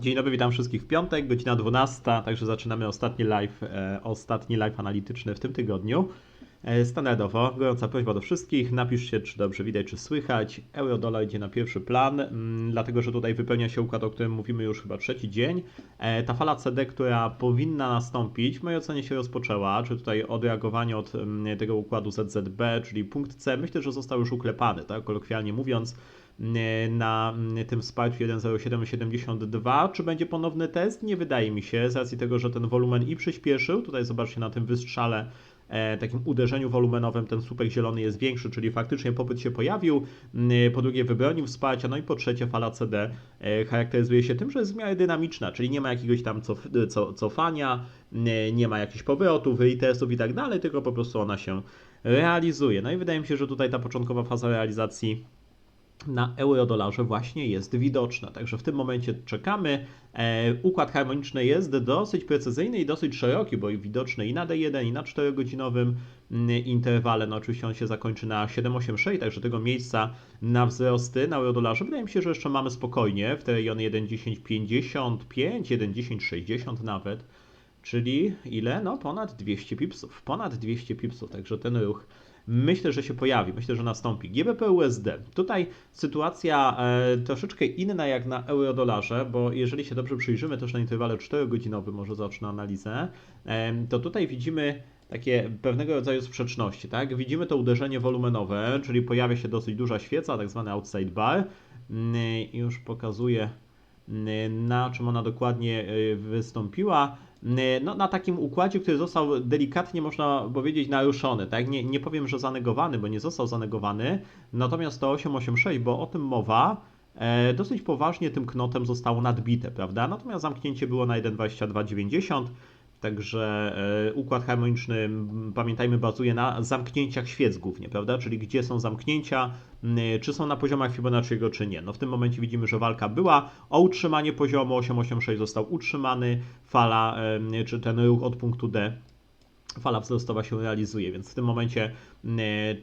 Dzień dobry, witam wszystkich w piątek, godzina 12, także zaczynamy ostatni live, e, ostatni live analityczny w tym tygodniu. E, standardowo, gorąca prośba do wszystkich, napiszcie czy dobrze widać, czy słychać. Euro-dolar idzie na pierwszy plan, mm, dlatego że tutaj wypełnia się układ, o którym mówimy już chyba trzeci dzień. E, ta fala CD, która powinna nastąpić, w mojej ocenie się rozpoczęła, czy tutaj odreagowanie od mm, tego układu ZZB, czyli punkt C, myślę, że został już uklepany, tak, kolokwialnie mówiąc na tym wsparciu 1.0772. Czy będzie ponowny test? Nie wydaje mi się, z racji tego, że ten wolumen i przyspieszył. Tutaj zobaczcie na tym wystrzale, e, takim uderzeniu wolumenowym ten słupek zielony jest większy, czyli faktycznie popyt się pojawił. Po drugie wybronił wsparcia, no i po trzecie fala CD e, charakteryzuje się tym, że jest w miarę dynamiczna, czyli nie ma jakiegoś tam cof cofania, nie ma jakichś powrotów, retestów i tak dalej, tylko po prostu ona się realizuje. No i wydaje mi się, że tutaj ta początkowa faza realizacji na euro-dolarze właśnie jest widoczna. Także w tym momencie czekamy. E, układ harmoniczny jest dosyć precyzyjny i dosyć szeroki, bo widoczny i na D1, i na 4-godzinowym mm, interwale. No oczywiście on się zakończy na 7,86, także tego miejsca na wzrosty na euro-dolarze wydaje mi się, że jeszcze mamy spokojnie w te rejony 1,1055, 1,1060 nawet. Czyli ile? No ponad 200 pipsów. Ponad 200 pipsów, także ten ruch myślę, że się pojawi, myślę, że nastąpi. GBP USD. Tutaj sytuacja e, troszeczkę inna jak na euro-dolarze, bo jeżeli się dobrze przyjrzymy też na interwale 4-godzinowym, może zacznę analizę, e, to tutaj widzimy takie pewnego rodzaju sprzeczności, tak? Widzimy to uderzenie wolumenowe, czyli pojawia się dosyć duża świeca, tak zwany outside bar. Mm, już pokazuję mm, na czym ona dokładnie e, wystąpiła. E, no, na takim układzie, który został delikatnie, można powiedzieć, naruszony. Tak? Nie, nie powiem, że zanegowany, bo nie został zanegowany, natomiast to 886, bo o tym mowa, e, dosyć poważnie tym knotem zostało nadbite, prawda? Natomiast zamknięcie było na 1,2290. Także e, układ harmoniczny, pamiętajmy, bazuje na zamknięciach świec głównie, prawda? Czyli gdzie są zamknięcia, czy są na poziomach Fibonacciego, czy nie. No w tym momencie widzimy, że walka była o utrzymanie poziomu 886 został utrzymany, fala, czy ten ruch od punktu D fala wzrostowa się realizuje, więc w tym momencie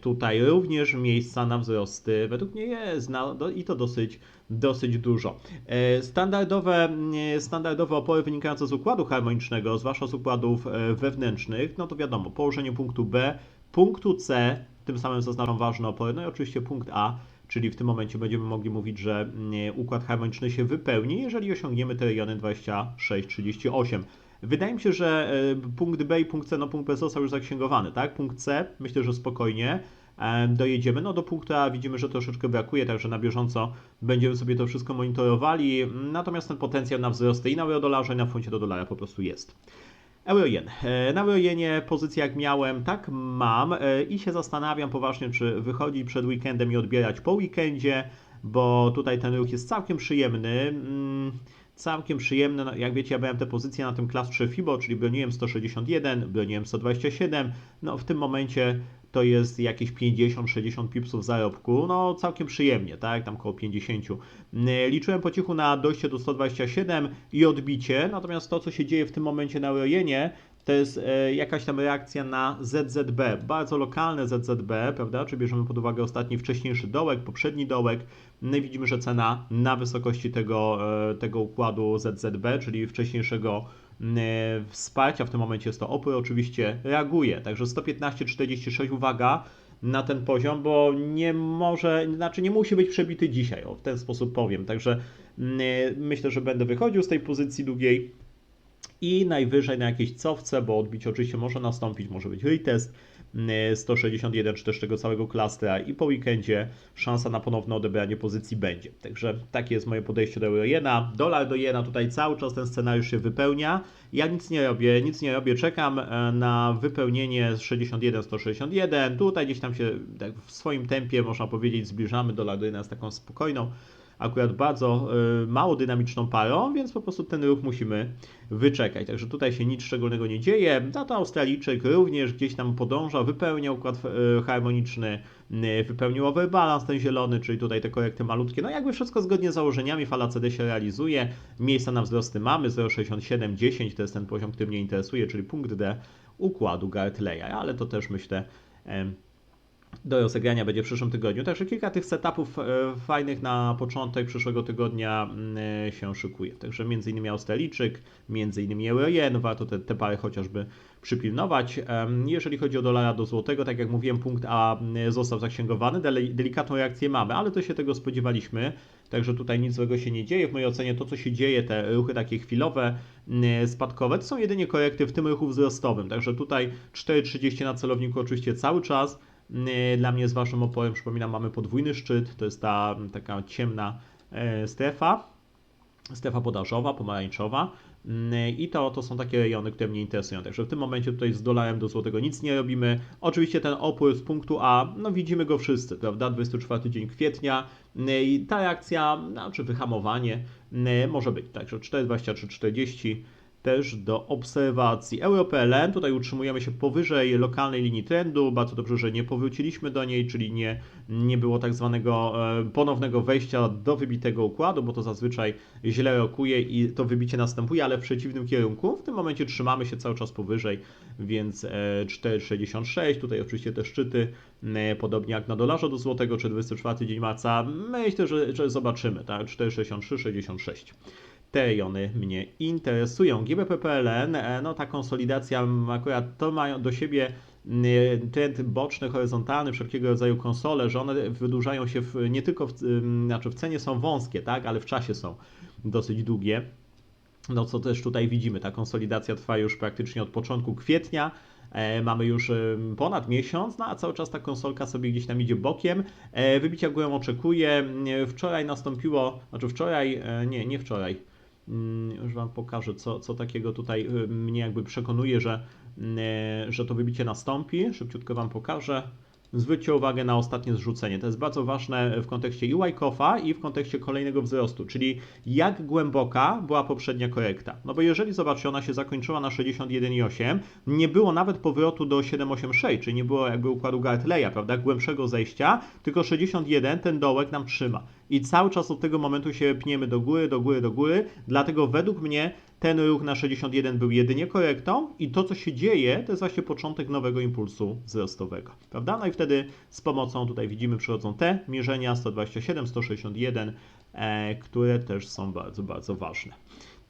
tutaj również miejsca na wzrosty według mnie jest i to dosyć, dosyć dużo. E, standardowe, standardowe opory wynikające z układu harmonicznego, zwłaszcza z układów e, wewnętrznych, no to wiadomo, położenie punktu B, punktu C, tym samym zaznaczam ważne opory, no i oczywiście punkt A, czyli w tym momencie będziemy mogli mówić, że układ harmoniczny się wypełni, jeżeli osiągniemy te rejony 26-38. Wydaje mi się, że e, punkt B i punkt C, no punkt B został już zaksięgowany, tak? Punkt C, myślę, że spokojnie e, dojedziemy. No do punktu A widzimy, że troszeczkę brakuje, także na bieżąco będziemy sobie to wszystko monitorowali. Natomiast ten potencjał na wzrosty i na euro-dolarze, i na funcie do dolara po prostu jest. Euro-jen. E, na euro-jenie pozycję jak miałem, tak mam i się zastanawiam poważnie, czy wychodzić przed weekendem i odbierać po weekendzie, bo tutaj ten ruch jest całkiem przyjemny. Całkiem przyjemne. No, jak wiecie, ja miałem te pozycje na tym klas 3 FIBO, czyli broniłem 161, broniłem 127. No w tym momencie to jest jakieś 50-60 pipsów zarobku, no całkiem przyjemnie, tak, tam około 50. Liczyłem po cichu na dojście do 127 i odbicie, natomiast to, co się dzieje w tym momencie na Rojenie, to jest e, jakaś tam reakcja na ZZB, bardzo lokalne ZZB, prawda? Czy bierzemy pod uwagę ostatni wcześniejszy dołek, poprzedni dołek, no i widzimy, że cena na wysokości tego, e, tego układu ZZB, czyli wcześniejszego e, wsparcia, w tym momencie jest to opór, oczywiście reaguje. Także 115,46, uwaga na ten poziom, bo nie może, znaczy nie musi być przebity dzisiaj, o, w ten sposób powiem. Także myślę, że będę wychodził z tej pozycji długiej i najwyżej na jakieś cofce, bo odbicie oczywiście może nastąpić, może być retest 161 czy też tego całego klastra i po weekendzie szansa na ponowne odebranie pozycji będzie. Także takie jest moje podejście do euro-jena. Dolar do jena tutaj cały czas ten scenariusz się wypełnia. Ja nic nie robię, nic nie robię, czekam e, na wypełnienie 61-161. Tutaj gdzieś tam się tak w swoim tempie, można powiedzieć, zbliżamy. Dolar do jena z taką spokojną akurat bardzo y, mało dynamiczną parą, więc po prostu ten ruch musimy wyczekać. Także tutaj się nic szczególnego nie dzieje. Za to Australijczyk również gdzieś tam podąża, wypełnia układ y, harmoniczny, y, wypełnił overbalance ten zielony, czyli tutaj te korekty malutkie. No jakby wszystko zgodnie z założeniami, fala CD się realizuje, miejsca na wzrosty mamy, 0,6710 to jest ten poziom, który mnie interesuje, czyli punkt D układu Gartleya, ale to też myślę do rozegrania będzie w przyszłym tygodniu. Także kilka tych setupów e, fajnych na początek przyszłego tygodnia mm, e, się szykuje. Także między innymi Australijczyk, między innymi Euro-Jen, warto te, te pary chociażby przypilnować. Jeżeli chodzi o dolara do złotego, tak jak mówiłem, punkt A mm, został zaksięgowany, delikatną reakcję mamy, ale to się tego spodziewaliśmy. Także tutaj nic złego się nie dzieje. W mojej ocenie to, co się dzieje, te ruchy takie chwilowe, mm, spadkowe, to są jedynie korekty w tym ruchu wzrostowym. Także tutaj 4,30 na celowniku oczywiście cały czas. Mm, Dla mnie z waszym oporem, przypominam, mamy podwójny szczyt. To jest ta taka ciemna e, strefa. Strefa podażowa, pomarańczowa. Mm, I to, to są takie rejony, które mnie interesują. Także w tym momencie tutaj z dolarem do złotego nic nie robimy. Oczywiście ten opór z punktu A, no widzimy go wszyscy, prawda? 24 dzień kwietnia Mm, i ta reakcja, znaczy wyhamowanie może być. Także 4,23,40 też do obserwacji. EuroPLN, tutaj utrzymujemy się powyżej lokalnej linii trendu. Bardzo dobrze, że nie powróciliśmy do niej, czyli nie, nie było tak zwanego e, ponownego wejścia do wybitego układu, bo to zazwyczaj źle rokuje i to wybicie następuje, ale w przeciwnym kierunku. W tym momencie trzymamy się cały czas powyżej, więc e, 4,66. Tutaj oczywiście te szczyty, e, podobnie jak na dolarze do złotego, czy 24 dzień marca. Myślę, że, że zobaczymy, tak? 4,63, 66 te rejony mnie interesują. GBP-PLN, e, no ta konsolidacja, akurat to mają do siebie m, trend boczny, horyzontalny, wszelkiego rodzaju konsole, że one wydłużają się w, nie tylko w, znaczy w cenie są wąskie, tak, ale w czasie są dosyć długie. No co też tutaj widzimy, ta konsolidacja trwa już praktycznie od początku kwietnia. E, mamy już e, ponad miesiąc, no a cały czas ta konsolka sobie gdzieś tam idzie bokiem. E, wybicia górą oczekuję. E, Wczoraj nastąpiło, znaczy wczoraj, e, nie, nie wczoraj. Mm, Już Wam pokażę, co, co takiego tutaj e, mnie jakby przekonuje, że, e, że to wybicie nastąpi. Szybciutko Wam pokażę. Zwróćcie uwagę na ostatnie zrzucenie. To jest bardzo ważne w kontekście i Wyckoff'a i w kontekście kolejnego wzrostu, czyli jak głęboka była poprzednia korekta. No bo jeżeli zobaczcie, ona się zakończyła na 61,8, nie było nawet powrotu do 7,86, czyli nie było jakby układu Gartleya, prawda, głębszego zejścia, tylko 61 ten dołek nam trzyma. I cały czas od tego momentu się pniemy do góry, do góry, do góry, dlatego według mnie ten ruch na 61 był jedynie korektą i to, co się dzieje, to jest właśnie początek nowego impulsu wzrostowego, prawda? No i wtedy z pomocą, tutaj widzimy, przychodzą te mierzenia 127, 161, e, które też są bardzo, bardzo ważne.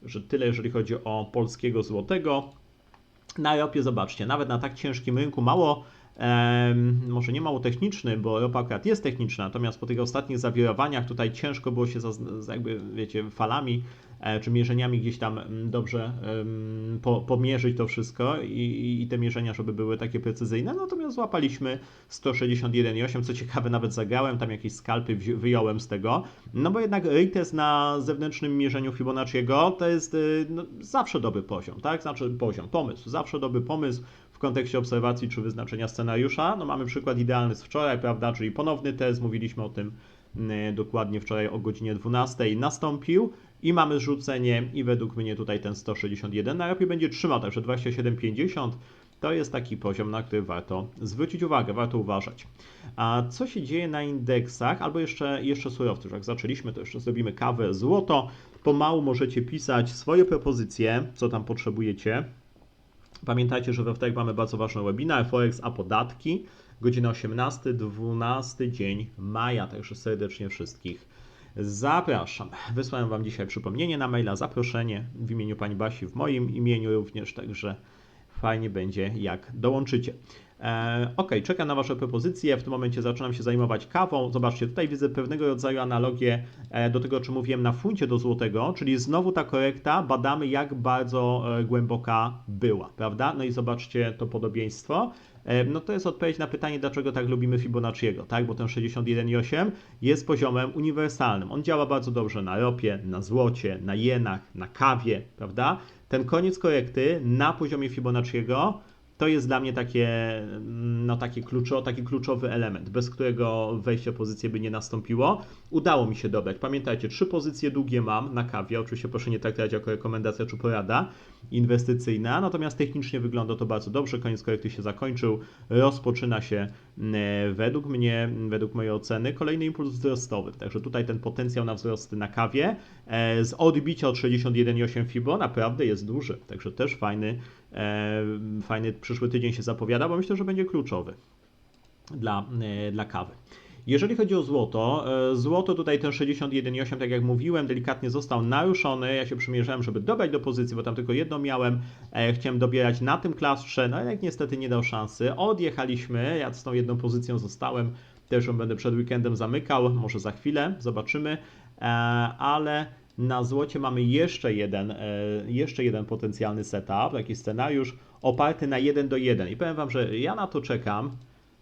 Że tyle, jeżeli chodzi o polskiego złotego. Na ropie zobaczcie, nawet na tak ciężkim rynku mało, może nie mało techniczny, bo ropa akurat jest techniczna, natomiast po tych ostatnich zawirowaniach tutaj ciężko było się za, jakby, wiecie, falami e, czy mierzeniami gdzieś tam mm, dobrze po, pomierzyć to wszystko i, i- te mierzenia, żeby były takie precyzyjne, natomiast złapaliśmy 161,8, co ciekawe nawet zagrałem, tam jakieś skalpy wyjąłem z tego, no bo jednak retest na zewnętrznym mierzeniu Fibonacciego to jest y, no, zawsze dobry poziom, tak? Znaczy poziom, pomysł, zawsze dobry pomysł w kontekście obserwacji czy wyznaczenia scenariusza. No mamy przykład idealny z wczoraj, prawda, czyli ponowny test, mówiliśmy o tym y, dokładnie wczoraj o godzinie 12 nastąpił i mamy zrzucenie i według mnie tutaj ten 161 na rapie będzie trzymał, także 27,50 to jest taki poziom, na który warto zwrócić uwagę, warto uważać. A co się dzieje na indeksach, albo jeszcze, jeszcze surowców, jak zaczęliśmy, to jeszcze zrobimy kawę, złoto. Pomału możecie pisać swoje propozycje, co tam potrzebujecie. Pamiętajcie, że we wtorek mamy bardzo ważny webinar Forex a podatki, godzina 18, 12 dzień maja, także serdecznie wszystkich zapraszam. Wysłałem Wam dzisiaj przypomnienie na maila, zaproszenie w imieniu Pani Basi, w moim imieniu również, także fajnie będzie jak dołączycie. E, ok, czekam na Wasze propozycje. W tym momencie zaczynam się zajmować kawą. Zobaczcie, tutaj widzę pewnego rodzaju analogię e, do tego, o czym mówiłem na funcie do złotego, czyli znowu ta korekta, badamy jak bardzo e, głęboka była, prawda? No i zobaczcie to podobieństwo. No to jest odpowiedź na pytanie, dlaczego tak lubimy Fibonacciego, tak? Bo ten 61,8 jest poziomem uniwersalnym. On działa bardzo dobrze na ropie, na złocie, na jenach, na kawie, prawda? Ten koniec korekty na poziomie Fibonacciego to jest dla mnie takie, no, takie kluczo, taki kluczowy element, bez którego wejście w pozycję by nie nastąpiło. Udało mi się dobrać. Pamiętajcie, trzy pozycje długie mam na kawie. Oczywiście proszę nie traktować jako rekomendacja czy porada inwestycyjna, natomiast technicznie wygląda to bardzo dobrze. Koniec korekty się zakończył. Rozpoczyna się według mnie, według mojej oceny, kolejny impuls wzrostowy. Także tutaj ten potencjał na wzrosty na kawie e, z odbicia od 61,8 FIBO naprawdę jest duży. Także też fajny, e, fajny przyszły tydzień się zapowiada, bo myślę, że będzie kluczowy. dla, e, dla kawy. Jeżeli chodzi o złoto, e, złoto tutaj ten 61,8, tak jak mówiłem, delikatnie został naruszony. Ja się przymierzałem, żeby dobrać do pozycji, bo tam tylko jedną miałem. E, Chciałem dobierać na tym klastrze, no ale niestety nie dał szansy. Odjechaliśmy, ja z tą jedną pozycją zostałem. Też ją będę przed weekendem zamykał, może za chwilę, zobaczymy. E, Ale na złocie mamy jeszcze jeden, jeszcze jeden potencjalny setup, taki scenariusz oparty na 1 do 1. I powiem Wam, że ja na to czekam.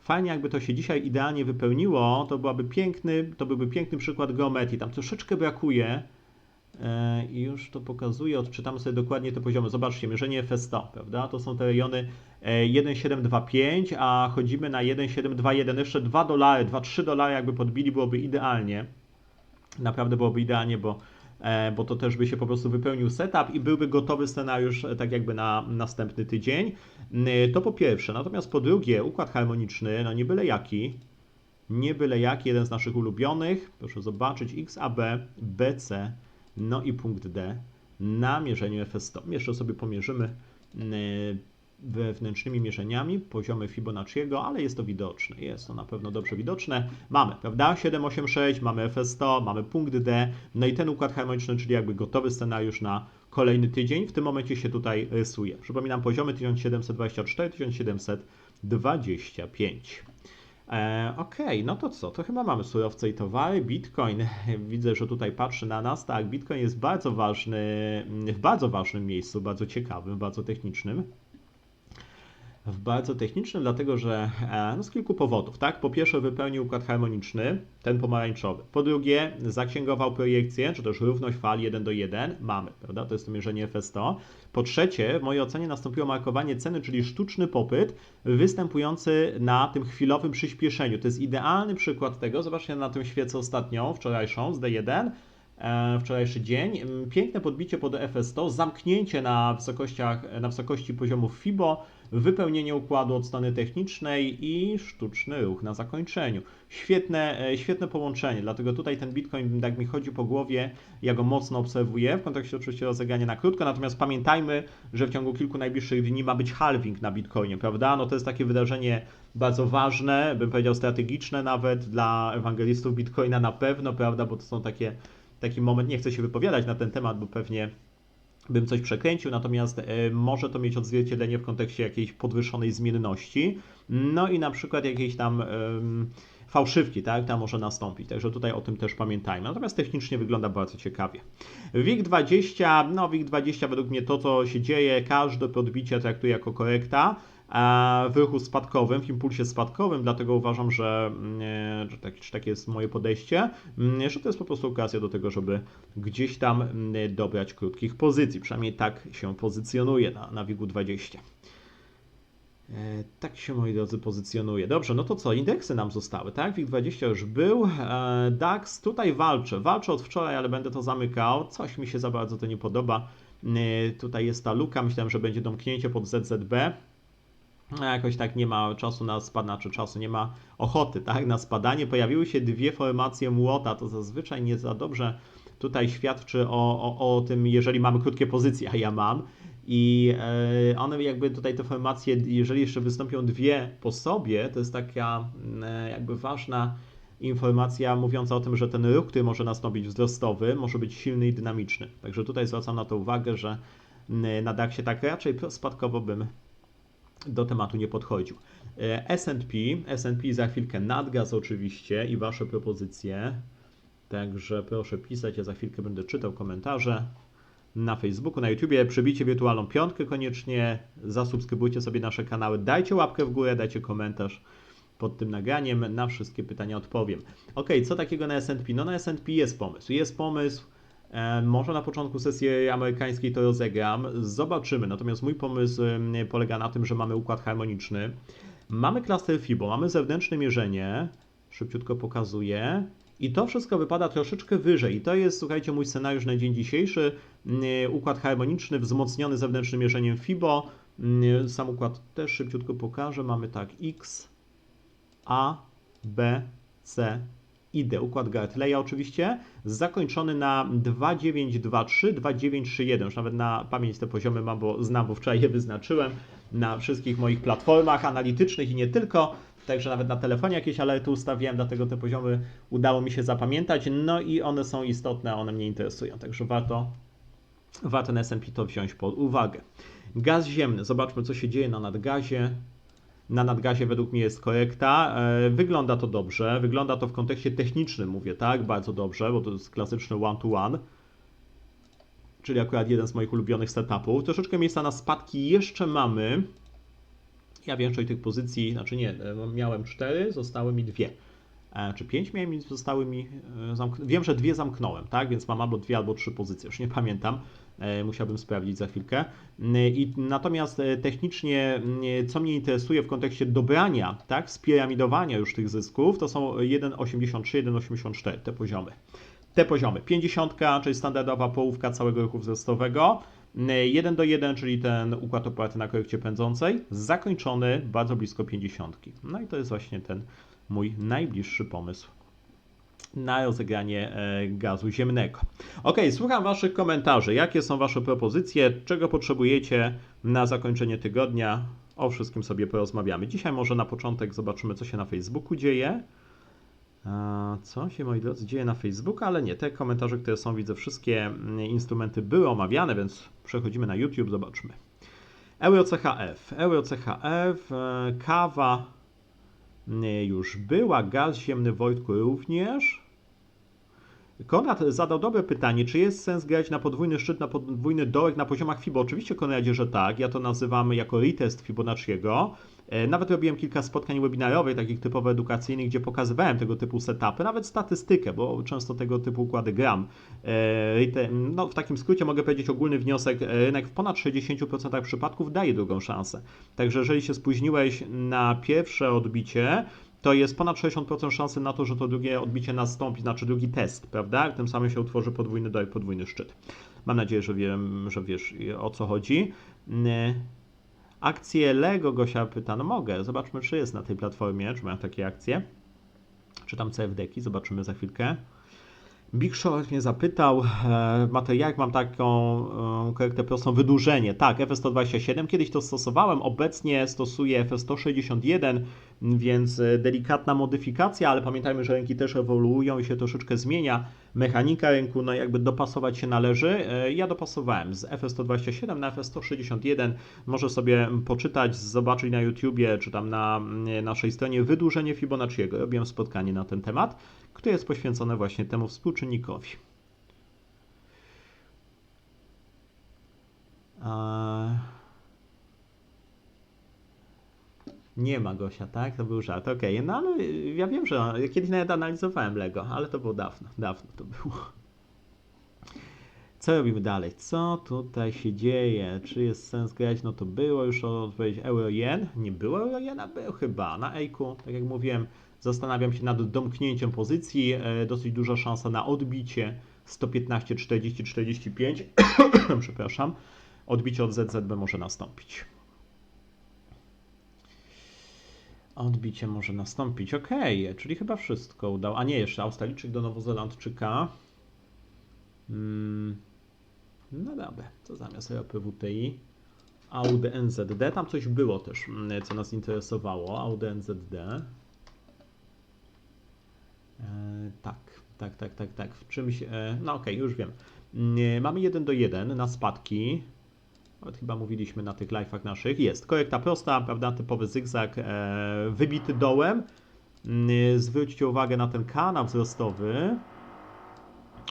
Fajnie, jakby to się dzisiaj idealnie wypełniło, to byłaby piękny, to byłby piękny przykład geometrii. Tam troszeczkę brakuje e, i już to pokazuję, odczytamy sobie dokładnie te poziomy. Zobaczcie, mierzenie FS100, prawda? To są te rejony e, 1,725, a chodzimy na 1,721. Jeszcze 2 dolary, 2-3 dolary jakby podbili, byłoby idealnie. Naprawdę byłoby idealnie, bo, e, bo to też by się po prostu wypełnił setup i byłby gotowy scenariusz e, tak jakby na następny tydzień. Mm, To po pierwsze. Natomiast po drugie, układ harmoniczny, no nie byle jaki. Nie byle jaki, jeden z naszych ulubionych. Proszę zobaczyć XAB, BC, no i punkt D na mierzeniu FS100. Jeszcze sobie pomierzymy wewnętrznymi mierzeniami poziomy Fibonacciego, ale jest to widoczne. Jest to na pewno dobrze widoczne. Mamy, prawda? 786, mamy FS100, mamy punkt D, no i ten układ harmoniczny, czyli jakby gotowy scenariusz na kolejny tydzień. W tym momencie się tutaj rysuje. Przypominam poziomy 1724, 1725. E, Okej, no to co? To chyba mamy surowce i towary. Bitcoin, widzę, że tutaj patrzy na nas. Tak, Bitcoin jest bardzo ważny, w bardzo ważnym miejscu, bardzo ciekawym, bardzo technicznym. Bardzo technicznym, dlatego że e, no z kilku powodów, tak? Po pierwsze wypełnił układ harmoniczny, ten pomarańczowy. Po drugie zaksięgował projekcję, czy też równość fal 1 do 1. Mamy, prawda? To jest to mierzenie FS100. Po trzecie, w mojej ocenie nastąpiło markowanie ceny, czyli sztuczny popyt występujący na tym chwilowym przyspieszeniu. To jest idealny przykład tego. Zobaczcie na tym świecę ostatnią, wczorajszą z D1 e, wczorajszy dzień. Mm, Piękne podbicie pod FS100, zamknięcie na wysokościach, na wysokości poziomów FIBO, wypełnienie układu od strony technicznej i sztuczny ruch na zakończeniu. Świetne, e, świetne połączenie, dlatego tutaj ten Bitcoin tak mi chodzi po głowie, ja go mocno obserwuję, w kontekście oczywiście rozegrania na krótko, natomiast pamiętajmy, że w ciągu kilku najbliższych dni ma być halving na Bitcoinie, prawda? No to jest takie wydarzenie bardzo ważne, bym powiedział strategiczne nawet dla ewangelistów Bitcoina na pewno, prawda, bo to są takie taki moment, nie chcę się wypowiadać na ten temat, bo pewnie bym coś przekręcił, natomiast e, może to mieć odzwierciedlenie w kontekście jakiejś podwyższonej zmienności, no i na przykład jakiejś tam fałszywki, tak, tam może nastąpić, także tutaj o tym też pamiętajmy. Natomiast technicznie wygląda bardzo ciekawie. WIG20, no WIG20 według mnie to, co się dzieje, każde podbicie traktuję jako korekta, w ruchu spadkowym, w impulsie spadkowym, dlatego uważam, że, mm, że, tak, takie jest moje podejście, mm, że to jest po prostu okazja do tego, żeby gdzieś tam mm, dobrać krótkich pozycji. Przynajmniej tak się pozycjonuje na, na WIG-u 20. E, Tak się, moi drodzy, pozycjonuje. Dobrze, no to co? Indeksy nam zostały, tak? WIG20 już był. E, DAX tutaj walczę. Walczę od wczoraj, ale będę to zamykał. Coś mi się za bardzo to nie podoba. E, Tutaj jest ta luka. Myślałem, że będzie domknięcie pod ZZB. A jakoś tak nie ma czasu na spadanie, czy czasu nie ma ochoty, tak, na spadanie. Pojawiły się dwie formacje młota, to zazwyczaj nie za dobrze tutaj świadczy o, o, o tym, jeżeli mamy krótkie pozycje, a ja mam. I e, one jakby tutaj te formacje, jeżeli jeszcze wystąpią dwie po sobie, to jest taka e, jakby ważna informacja mówiąca o tym, że ten ruch, który może nastąpić wzrostowy, może być silny i dynamiczny. Także tutaj zwracam na to uwagę, że m, na DAX-ie tak raczej spadkowo bym do tematu nie podchodził. E, S&P, S&P za chwilkę nadgaz oczywiście i Wasze propozycje, także proszę pisać, ja za chwilkę będę czytał komentarze na Facebooku, na YouTubie, przebijcie wirtualną piątkę koniecznie, zasubskrybujcie sobie nasze kanały, dajcie łapkę w górę, dajcie komentarz pod tym nagraniem, na wszystkie pytania odpowiem. Ok, co takiego na S&P? No na S&P jest pomysł, jest pomysł, Może na początku sesji amerykańskiej to rozegram, zobaczymy. Natomiast mój pomysł polega na tym, że mamy układ harmoniczny, mamy klaster FIBO, mamy zewnętrzne mierzenie, szybciutko pokazuję. I to wszystko wypada troszeczkę wyżej. I to jest, słuchajcie, mój scenariusz na dzień dzisiejszy. Mm, Układ harmoniczny wzmocniony zewnętrznym mierzeniem FIBO. Mm, Sam układ też szybciutko pokażę. Mamy tak X, A, B, C, idę. Układ Gartleya oczywiście, zakończony na 2923, 2931. Już nawet na pamięć te poziomy mam, bo znam, bo wczoraj je wyznaczyłem na wszystkich moich platformach analitycznych i nie tylko. Także nawet na telefonie jakieś alerty ustawiłem, dlatego te poziomy udało mi się zapamiętać. No i one są istotne, one mnie interesują. Także warto, warto na S&P to wziąć pod uwagę. Gaz ziemny. Zobaczmy, co się dzieje na nadgazie. Na nadgazie według mnie jest korekta. E, Wygląda to dobrze. Wygląda to w kontekście technicznym, mówię, tak? Bardzo dobrze, bo to jest klasyczny one-to-one. Czyli akurat jeden z moich ulubionych setupów. Troszeczkę miejsca na spadki jeszcze mamy. Ja większość tych pozycji, znaczy nie, e, miałem cztery, zostały mi dwie. E, Czy pięć miałem i zostały mi. e, Zamk... Wiem, że dwie zamknąłem, tak? Więc mam albo dwie, albo trzy pozycje, już nie pamiętam. E, Musiałbym sprawdzić za chwilkę. I natomiast technicznie, co mnie interesuje w kontekście dobrania, tak, spiramidowania już tych zysków, to są 1,83, 1,84 te poziomy. Te poziomy. 50, czyli standardowa połówka całego ruchu wzrostowego. 1 do 1, czyli ten układ oparty na korekcie pędzącej, zakończony bardzo blisko 50. No i to jest właśnie ten mój najbliższy pomysł na rozegranie e, gazu ziemnego. Ok, słucham Waszych komentarzy. Jakie są Wasze propozycje? Czego potrzebujecie na zakończenie tygodnia? O wszystkim sobie porozmawiamy. Dzisiaj może na początek zobaczymy, co się na Facebooku dzieje. A, Co się, moi drodzy, dzieje na Facebooku, ale nie, te komentarze, które są, widzę, wszystkie mm, instrumenty były omawiane, więc przechodzimy na YouTube, zobaczmy. EuroCHF, EuroCHF, e, kawa już była, gaz ziemny Wojtku również. Konrad zadał dobre pytanie, czy jest sens grać na podwójny szczyt, na podwójny dołek na poziomach FIBO? Oczywiście, Konradzie, że tak. Ja to nazywam jako retest Fibonacciego. E, Nawet robiłem kilka spotkań webinarowych, takich typowo edukacyjnych, gdzie pokazywałem tego typu setupy, nawet statystykę, bo często tego typu układy gram. E, No, w takim skrócie mogę powiedzieć ogólny wniosek, e, rynek w ponad 60% przypadków daje drugą szansę. Także jeżeli się spóźniłeś na pierwsze odbicie, to jest ponad 60% szansy na to, że to drugie odbicie nastąpi, znaczy drugi test, prawda? Tym samym się utworzy podwójny dołek, podwójny szczyt. Mam nadzieję, że wiem, że wiesz o co chodzi. Yy, Akcje Lego Gosia pyta, no mogę, zobaczmy czy jest na tej platformie, czy mają takie akcje. Czy tam CFD-ki, zobaczymy za chwilkę. Big Short mnie zapytał, e, Matej, jak mam taką e, korektę prostą, wydłużenie. Tak, FS127, kiedyś to stosowałem, obecnie stosuję FS161, więc e, delikatna modyfikacja, ale pamiętajmy, że rynki też ewoluują i się troszeczkę zmienia. Mechanika rynku, no jakby dopasować się należy. E, Ja dopasowałem z FS127 na FS161. Może sobie poczytać, zobaczyć na YouTubie, czy tam na mm, naszej stronie wydłużenie Fibonacciego. Robiłem spotkanie na ten temat, które jest poświęcone właśnie temu współczynnikowi. Nie ma Gosia, tak? To był żart, okej. No ale ja wiem, że kiedyś nawet analizowałem Lego, ale to było dawno, dawno to było. Co robimy dalej? Co tutaj się dzieje? Czy jest sens grać? No to było już odpowiedź euro-jen. Nie było euro-jena? Był chyba. Na Ejku, tak jak mówiłem, zastanawiam się nad domknięciem pozycji. E, dosyć duża szansa na odbicie 115, 40, 45. Przepraszam. Odbicie od ZZB może nastąpić. Odbicie może nastąpić. Ok, czyli chyba wszystko udało. A nie, jeszcze Australijczyk do Nowozelandczyka. Mm. No dobra, to zamiast ropy WTI. Audi NZD, tam coś było też, mm, co nas interesowało. Audi NZD. E, tak, tak, tak, tak, tak. W czymś. E, no okej, już wiem. Mm, Mamy 1 do 1 na spadki. Nawet chyba mówiliśmy na tych live'ach naszych. Jest korekta prosta, prawda? Typowy zygzak, e, wybity dołem. Mm, Zwróćcie uwagę na ten kanał wzrostowy.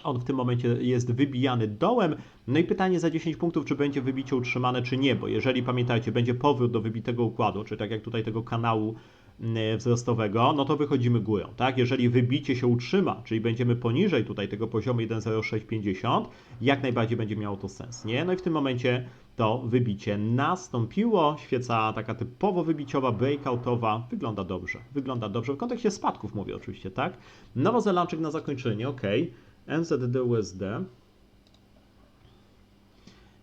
On w tym momencie jest wybijany dołem. No i pytanie za 10 punktów, czy będzie wybicie utrzymane, czy nie, bo jeżeli pamiętajcie, będzie powrót do wybitego układu, czy tak jak tutaj tego kanału mm, wzrostowego, no to wychodzimy górą, tak? Jeżeli wybicie się utrzyma, czyli będziemy poniżej tutaj tego poziomu 1.0650, jak najbardziej będzie miało to sens, nie? No i w tym momencie to wybicie nastąpiło. Świeca taka typowo wybiciowa, breakoutowa, wygląda dobrze. Wygląda dobrze. W kontekście spadków mówię oczywiście, tak? Nowozelandczyk na zakończenie, ok. NZD USD.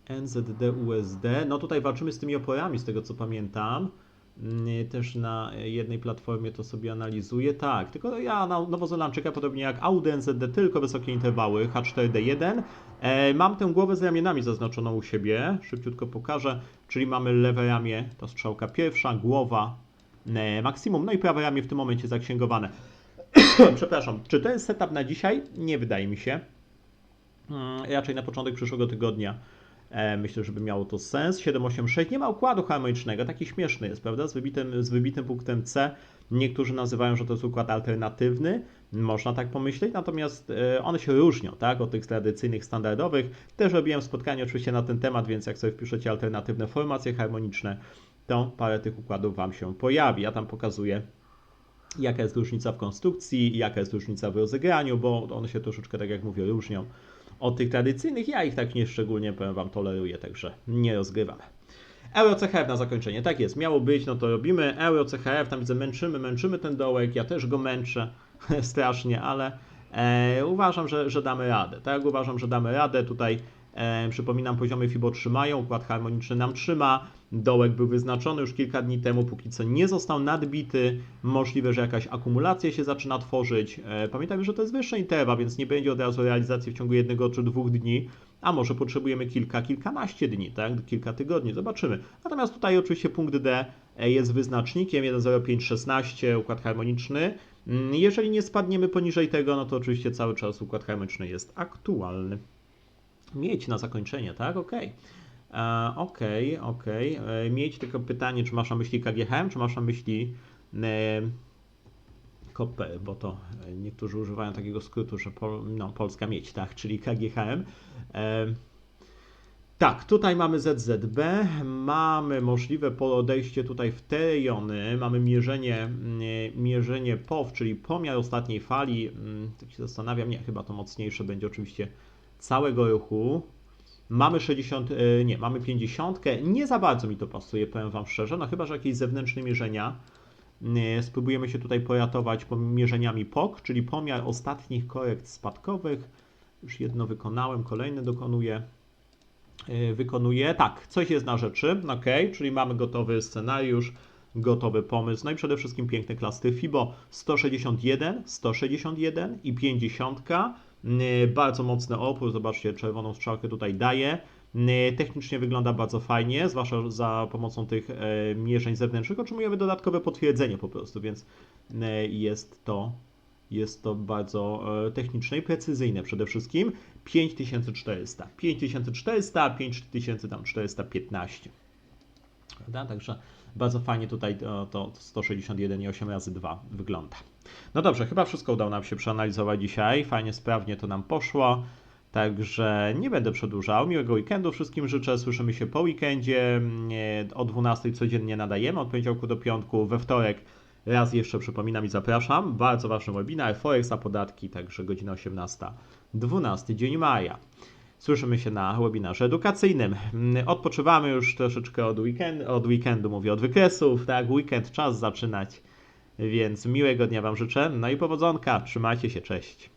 NZD USD. No tutaj walczymy z tymi oporami, z tego co pamiętam. Mm, też na jednej platformie to sobie analizuję. Tak, tylko ja na Nowozelandczyka, podobnie jak Audi NZD, tylko wysokie interwały, H4D1. E, mam tę głowę z ramionami zaznaczoną u siebie, szybciutko pokażę, czyli mamy lewe ramię, to strzałka pierwsza, głowa, e, maksimum, no i prawe ramię w tym momencie zaksięgowane. Przepraszam, czy to jest setup na dzisiaj? Nie wydaje mi się. Mm, Raczej na początek przyszłego tygodnia. E, Myślę, żeby miało to sens. 786 nie ma układu harmonicznego, taki śmieszny jest, prawda? Z wybitym, z wybitym punktem C. Niektórzy nazywają, że to jest układ alternatywny. Można tak pomyśleć, natomiast e, one się różnią, tak? Od tych tradycyjnych, standardowych. Też robiłem spotkanie oczywiście na ten temat, więc jak sobie wpiszecie alternatywne formacje harmoniczne, to parę tych układów Wam się pojawi. Ja tam pokazuję jaka jest różnica w konstrukcji, jaka jest różnica w rozegraniu, bo one się troszeczkę, tak jak mówię, różnią od tych tradycyjnych. Ja ich tak nie szczególnie, powiem Wam, toleruję, także nie rozgrywamy. Euro CHF na zakończenie, tak jest, miało być, no to robimy. Euro CHF, tam widzę, męczymy, męczymy ten dołek, ja też go męczę strasznie, ale e, uważam, że, że damy radę. Tak, uważam, że damy radę. Tutaj e, przypominam, poziomy FIBO trzymają, układ harmoniczny nam trzyma. Dołek był wyznaczony już kilka dni temu, póki co nie został nadbity. Możliwe, że jakaś akumulacja się zaczyna tworzyć. E, pamiętajmy, że to jest wyższa interwa, więc nie będzie od razu realizacji w ciągu jednego czy dwóch dni, a może potrzebujemy kilka, kilkanaście dni, tak? Kilka tygodni, zobaczymy. Natomiast tutaj oczywiście punkt D e, jest wyznacznikiem 1.0516, układ harmoniczny. Mm, Jeżeli nie spadniemy poniżej tego, no to oczywiście cały czas układ harmoniczny jest aktualny. Mieć na zakończenie, tak? Okej. E, Okej, okej. E, Mieć tylko pytanie, czy masz na myśli KGHM, czy masz na myśli e, KOPE, bo to niektórzy używają takiego skrótu, że pol, no, Polska Mieć, tak? Czyli KGHM. Tak, tutaj mamy ZZB, mamy możliwe podejście tutaj w te rejony, mamy mierzenie, mm, mierzenie POW, czyli pomiar ostatniej fali, mm, tak się zastanawiam, nie, chyba to mocniejsze będzie oczywiście całego ruchu. Mamy 60, e, nie, mamy 50, nie za bardzo mi to pasuje, powiem Wam szczerze, no chyba, że jakieś zewnętrzne mierzenia. E, Spróbujemy się tutaj poratować po- mierzeniami POK, czyli pomiar ostatnich korekt spadkowych. Już jedno wykonałem, kolejne dokonuję y, wykonuje. Tak, coś jest na rzeczy, ok, czyli mamy gotowy scenariusz, gotowy pomysł, no i przede wszystkim piękne klasy FIBO 161, 161 i 50. Bardzo mocny opór, zobaczcie, czerwoną strzałkę tutaj daje. Technicznie wygląda bardzo fajnie, zwłaszcza za pomocą tych e, mierzeń zewnętrznych otrzymujemy dodatkowe potwierdzenie po prostu, więc e, jest to jest to bardzo e, techniczne i precyzyjne przede wszystkim. 5400, 5400, 5415. Prawda? Także bardzo fajnie tutaj to, to 161,8 razy 2 wygląda. No dobrze, chyba wszystko udało nam się przeanalizować dzisiaj. Fajnie, sprawnie to nam poszło. Także nie będę przedłużał. Miłego weekendu wszystkim życzę. Słyszymy się po weekendzie. Nie, O 12 codziennie nadajemy, od poniedziałku do piątku. We wtorek raz jeszcze przypominam i zapraszam. Bardzo ważny webinar, Forex a podatki, także godzina 18, 12 dzień maja. Słyszymy się na webinarze edukacyjnym. Mm, Odpoczywamy już troszeczkę od, weekend, od weekendu, mówię od wykresów, tak? Weekend, czas zaczynać. Więc miłego dnia Wam życzę. No i powodzonka. Trzymajcie się, cześć.